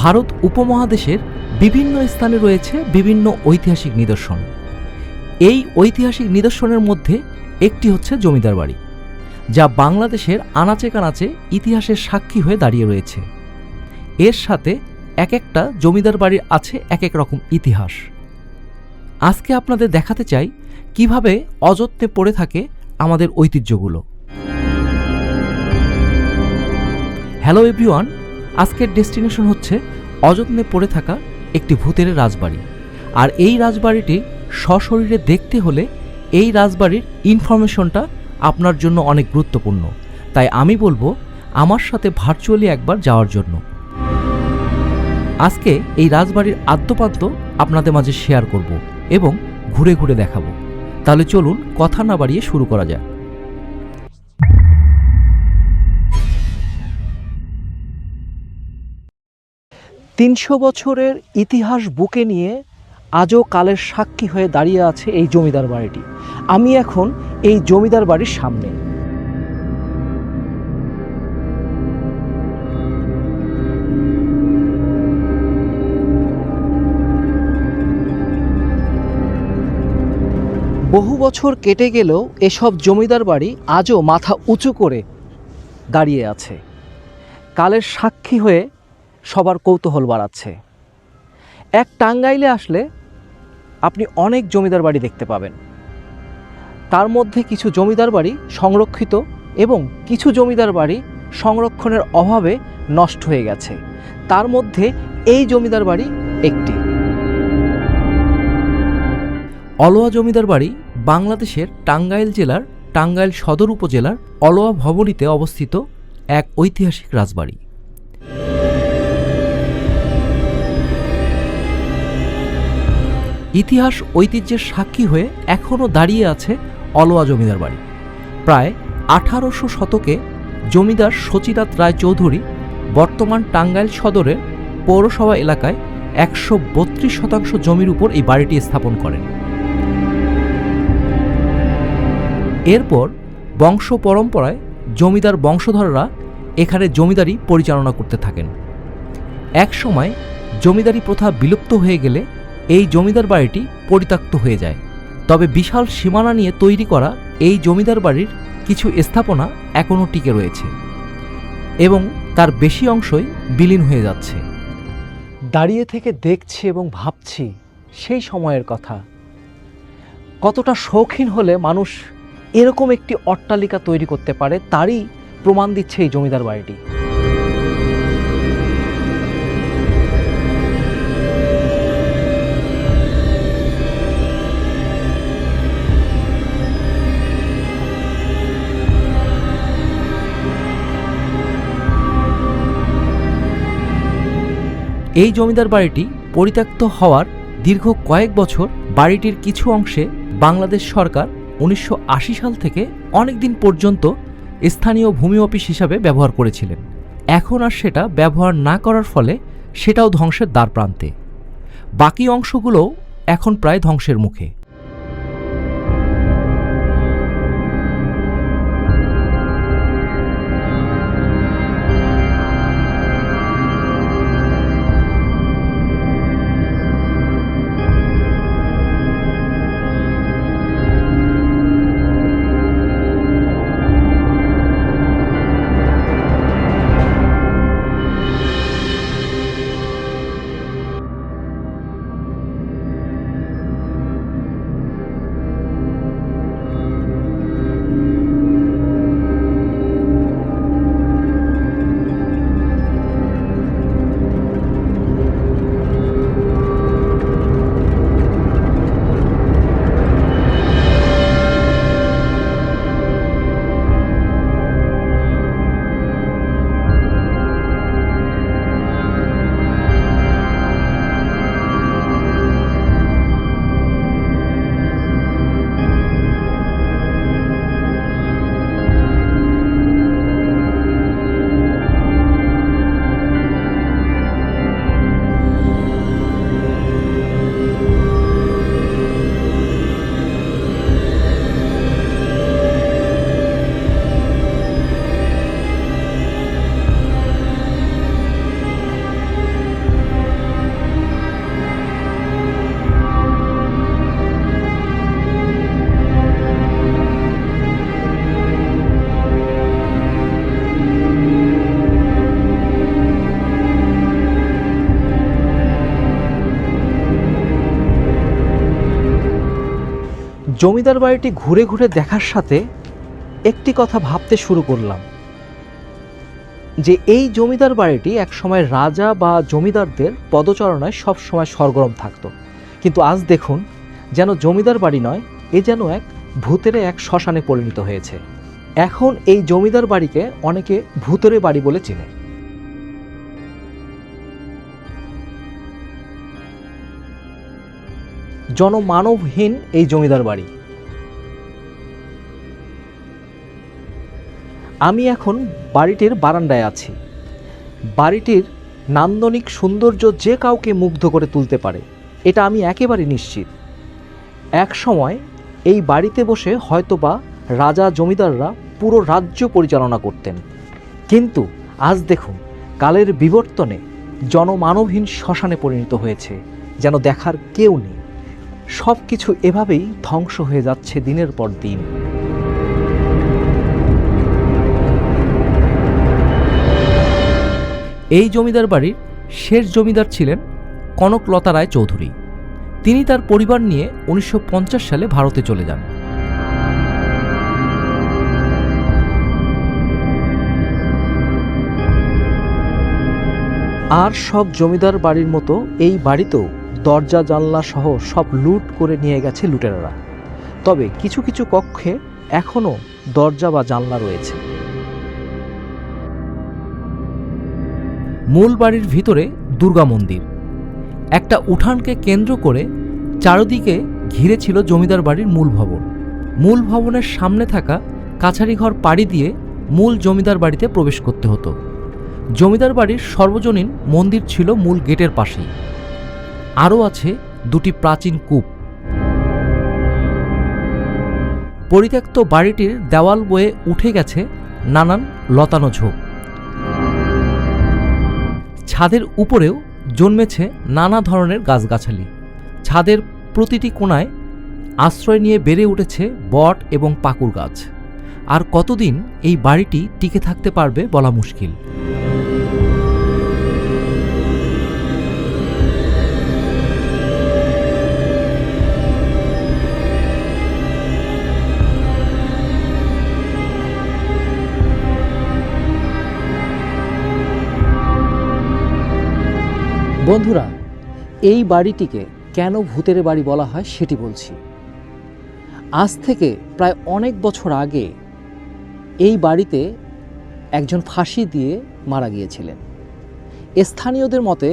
ভারত উপমহাদেশের বিভিন্ন স্থানে রয়েছে বিভিন্ন ঐতিহাসিক নিদর্শন। এই ঐতিহাসিক নিদর্শনের মধ্যে একটি হচ্ছে জমিদার বাড়ি, যা বাংলাদেশের আনাচে কানাচে ইতিহাসের সাক্ষী হয়ে দাঁড়িয়ে রয়েছে। এর সাথে এক একটা জমিদার বাড়ির আছে এক এক রকম ইতিহাস। আজকে আপনাদের দেখাতে চাই কীভাবে অযত্নে পড়ে থাকে আমাদের ঐতিহ্যগুলো। হ্যালো এভরিওয়ান, আজকের ডেস্টিনেশন হচ্ছে অযত্নে পড়ে থাকা একটি ভূতের রাজবাড়ি। আর এই রাজবাড়িটি সশরীরে দেখতে হলে এই রাজবাড়ির ইনফরমেশনটা আপনার জন্য অনেক গুরুত্বপূর্ণ। তাই আমি বলব, আমার সাথে ভার্চুয়ালি একবার যাওয়ার জন্য। আজকে এই রাজবাড়ির আদ্যপান্ত আপনাদের মাঝে শেয়ার করব এবং ঘুরে ঘুরে দেখাবো। তাহলে চলুন কথা না বাড়িয়ে শুরু করা যাক। তিনশো বছরের ইতিহাস বুকে নিয়ে আজও কালের সাক্ষী হয়ে দাঁড়িয়ে আছে এই জমিদার বাড়িটি। আমি এখন এই জমিদার বাড়ির সামনে। বহু বছর কেটে গেলেও এসব জমিদার বাড়ি আজও মাথা উঁচু করে দাঁড়িয়ে আছে। কালের সাক্ষী হয়ে সবার কৌতূহল বাড়াচ্ছে। এক টাঙ্গাইলে আসলে আপনি অনেক জমিদার বাড়ি দেখতে পাবেন। তার মধ্যে কিছু জমিদার বাড়ি সংরক্ষিত এবং কিছু জমিদার বাড়ি সংরক্ষণের অভাবে নষ্ট হয়ে গেছে। তার মধ্যে এই জমিদার বাড়ি একটি। অলোয়া জমিদার বাড়ি বাংলাদেশের টাঙ্গাইল জেলার টাঙ্গাইল সদর উপজেলার অলোয়া ভবনীতে অবস্থিত এক ঐতিহাসিক রাজবাড়ি। ইতিহাস ঐতিহ্যের সাক্ষী হয়ে এখনও দাঁড়িয়ে আছে অলওয়া জমিদার বাড়ি। প্রায় আঠারোশো শতকে জমিদার শচীনাথ রায় চৌধুরী বর্তমান টাঙ্গাইল সদরের পৌরসভা এলাকায় একশো বত্রিশ শতাংশ জমির উপর এই বাড়িটি স্থাপন করেন। এরপর বংশ পরম্পরায় জমিদার বংশধররা এখানে জমিদারি পরিচালনা করতে থাকেন। এক সময় জমিদারি প্রথা বিলুপ্ত হয়ে গেলে এই জমিদার বাড়িটি পরিত্যক্ত হয়ে যায়। তবে বিশাল সীমানা নিয়ে তৈরি করা এই জমিদার বাড়ির কিছু স্থাপনা এখনও টিকে রয়েছে এবং তার বেশি অংশই বিলীন হয়ে যাচ্ছে। দাঁড়িয়ে থেকে দেখছি এবং ভাবছি সেই সময়ের কথা। কতটা শৌখিন হলে মানুষ এরকম একটি অট্টালিকা তৈরি করতে পারে, তারই প্রমাণ দিচ্ছে এই জমিদার বাড়িটি। এই জমিদার বাড়িটি পরিত্যক্ত হওয়ার দীর্ঘ কয়েক বছর বাড়িটির কিছু অংশে বাংলাদেশ সরকার উনিশশো আশি সাল থেকে অনেক দিন পর্যন্ত স্থানীয় ভূমি অফিস হিসাবে ব্যবহার করেছিলেন। এখন আর সেটা ব্যবহার না করার ফলে সেটাও ধ্বংসের দ্বার প্রান্তে। বাকি অংশগুলোও এখন প্রায় ধ্বংসের মুখে। জমিদার বাড়িটি ঘুরে ঘুরে দেখার সাথে একটি কথা ভাবতে শুরু করলাম, যে এই জমিদার বাড়িটি একসময় রাজা বা জমিদারদের পদচারণায় সবসময় সরগরম থাকতো। কিন্তু আজ দেখুন, যেন জমিদার বাড়ি নয়, এ যেন এক ভূতের এক শ্মশানে পরিণত হয়েছে। এখন এই জমিদার বাড়িকে অনেকে ভূতের বাড়ি বলে চেনে। জনমানবহীন এই জমিদার বাড়ি। আমি এখন বাড়িটির বারান্দায় আছি। বাড়িটির নান্দনিক সৌন্দর্য যে কাউকে মুগ্ধ করে তুলতে পারে, এটা আমি একেবারে নিশ্চিত। এক সময় এই বাড়িতে বসে হয়তোবা রাজা জমিদাররা পুরো রাজ্য পরিচালনা করতেন। কিন্তু আজ দেখুন, কালের বিবর্তনে জনমানবহীন শ্মশানে পরিণত হয়েছে, যেন দেখার কেউ নেই। সব কিছু এভাবেই ধ্বংস হয়ে যাচ্ছে দিনের পর দিন। এই জমিদার বাড়ির শেষ জমিদার ছিলেন কনকলতা রায় চৌধুরী তিনি তার পরিবার নিয়ে উনিশশো পঞ্চাশ সালে ভারতে চলে যান। আর সব জমিদার বাড়ির মতো এই বাড়িতেও দরজা, জানলা সহ সব লুট করে নিয়ে গেছে লুটেরারা। তবে কিছু কিছু কক্ষে এখনও দরজা বা জানলা রয়েছে। মূল বাড়ির ভিতরে দুর্গা মন্দির। একটা উঠানকে কেন্দ্র করে চারদিকে ঘিরে ছিল জমিদার বাড়ির মূল ভবন। মূল ভবনের সামনে থাকা কাছারি ঘর পাড়ি দিয়ে মূল জমিদার বাড়িতে প্রবেশ করতে হতো। জমিদার বাড়ির সর্বজনীন মন্দির ছিল মূল গেটের পাশেই। আরও আছে দুটি প্রাচীন কূপ। পরিত্যক্ত বাড়িটির দেওয়াল বয়ে উঠে গেছে নানান লতানো ঝোপ। ছাদের উপরেও জন্মেছে নানা ধরনের গাছগাছালি। ছাদের প্রতিটি কোণায় আশ্রয় নিয়ে বেড়ে উঠেছে বট এবং পাকুর গাছ। আর কতদিন এই বাড়িটি টিকে থাকতে পারবে বলা মুশকিল। বন্ধুরা, এই বাড়িটিকে কেন ভূতের বাড়ি বলা হয় সেটি বলছি। আজ থেকে প্রায় অনেক বছর আগে এই বাড়িতে একজন ফাঁসি দিয়ে মারা গিয়েছিলেন। স্থানীয়দের মতে,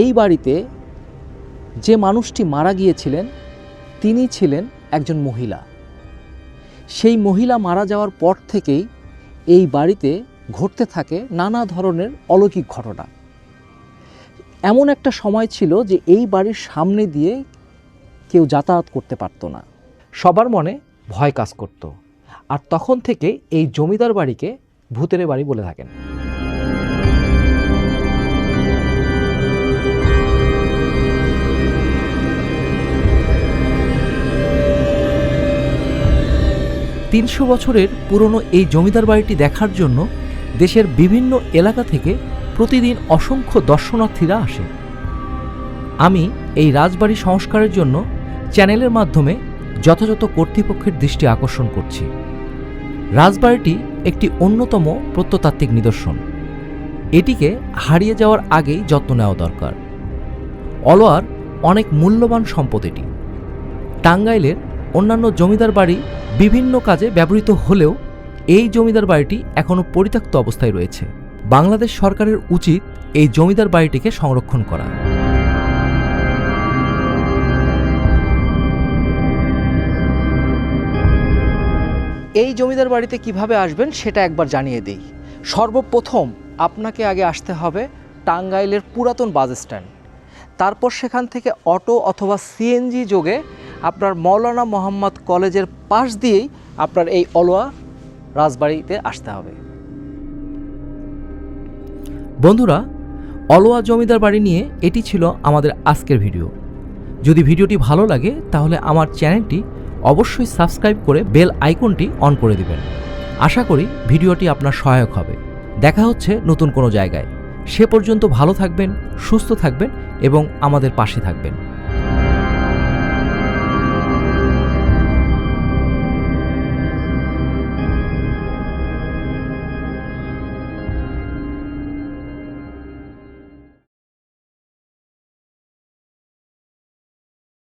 এই বাড়িতে যে মানুষটি মারা গিয়েছিলেন, তিনি ছিলেন একজন মহিলা। সেই মহিলা মারা যাওয়ার পর থেকেই এই বাড়িতে ঘটতে থাকে নানা ধরনের অলৌকিক ঘটনা। এমন একটা সময় ছিল যে এই বাড়ির সামনে দিয়ে কেউ যাতায়াত করতে পারতো না। সবার মনে ভয় কাজ করত। আর তখন থেকে এই জমিদার বাড়িকে ভূতের বাড়ি বলে থাকেন। তিনশো বছরের পুরনো এই জমিদার বাড়িটি দেখার জন্য দেশের বিভিন্ন এলাকা থেকে প্রতিদিন অসংখ্য দর্শনার্থীরা আসে। আমি এই রাজবাড়ি সংস্কারের জন্য চ্যানেলের মাধ্যমে যথাযথ কর্তৃপক্ষের দৃষ্টি আকর্ষণ করছি। রাজবাড়িটি একটি অন্যতম প্রত্নতাত্ত্বিক নিদর্শন। এটিকে হারিয়ে যাওয়ার আগেই যত্ন নেওয়া দরকার। অলওয়ার অনেক মূল্যবান সম্পদ এটি। টাঙ্গাইলের অন্যান্য জমিদার বাড়ি বিভিন্ন কাজে ব্যবহৃত হলেও এই জমিদার বাড়িটি এখনও পরিত্যক্ত অবস্থায় রয়েছে। বাংলাদেশ সরকারের উচিত এই জমিদার বাড়িটিকে সংরক্ষণ করা। এই জমিদার বাড়িতে কীভাবে আসবেন সেটা একবার জানিয়ে দিই। সর্বপ্রথম আপনাকে আগে আসতে হবে টাঙ্গাইলের পুরাতন বাস স্ট্যান্ড। তারপর সেখান থেকে অটো অথবা সিএনজি যোগে আপনার মৌলানা মোহাম্মদ কলেজের পাশ দিয়েই আপনার এই অলওয়া রাজবাড়িতে আসতে হবে। বন্ধুরা, অলওয়া জমিদার বাড়ি নিয়ে এটি ছিল আমাদের আজকের ভিডিও। যদি ভিডিওটি ভালো লাগে, তাহলে আমার চ্যানেলটি অবশ্যই সাবস্ক্রাইব করে বেল আইকনটি অন করে দিবেন। আশা করি ভিডিওটি আপনার সহায়ক হবে। দেখা হচ্ছে নতুন কোনো জায়গায়। সে পর্যন্ত ভালো থাকবেন, সুস্থ থাকবেন এবং আমাদের পাশে থাকবেন।